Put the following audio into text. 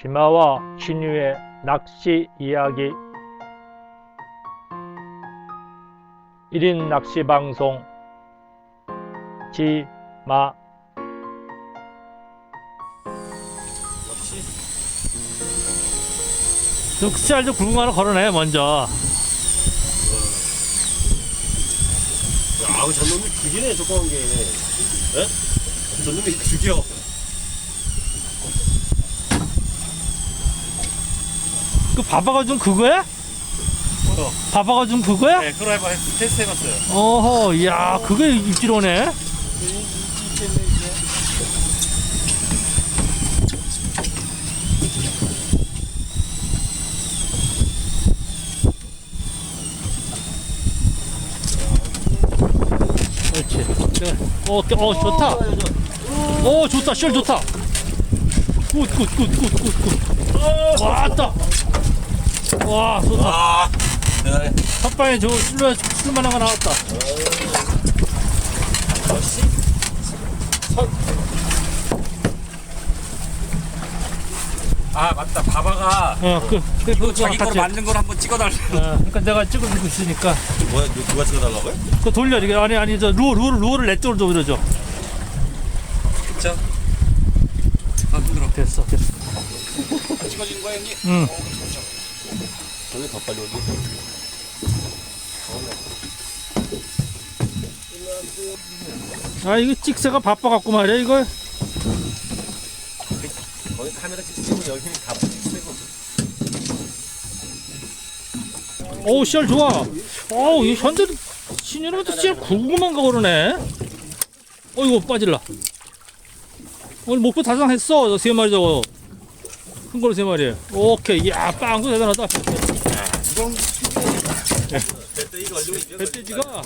지마와 신유의 낚시 이야기 1인 낚시 방송 지마 늑시알도 굵은 거 하나 걸어내 먼저 아우 저놈이 죽이네 조그만 게. 에? 저놈이 죽여. 그 바바가 준 그거야? 어. 바바가 준 그거야? 네, 그걸 해봐 테스트 해봤어요. 어허 야 그게 입질 오네 그렇지 어, 어 좋다 어 좋다 실 좋다 굿 굿 굿 굿 굿 굿 왔다 와 좋다 아, 네. 첫 방에 저 쓸만 쓸만한 거 나왔다 역시. 아 맞다 바바가 어그 그, 이거 그, 자기 같이. 만든 걸 한번 찍어달라. 어, 그러니까 내가 찍어주고 있으니까 뭐야 누가 찍어달라고요? 그 돌려 이게 아니 아니 저 루어 루어 루어를 내 쪽으로 돌려줘 진짜. 아 힘들어. 됐어 됐어 찍어진 거야 형님? 응 저게 더 빨리 오지. 아 이거 찍새가 바빠갖고 말이야 이거? 거기 카메라 찍으면 여기는 다 찍고. 어우 씨알 좋아. 어우 이 현대 신이라도 씨알 궁금한 거 그러네. 어이구 빠질라. 오늘 목표 달성했어 저세 마리 저거. 큰 거로 세 마리 오케이 야 빵도 대단하다 멧돼지가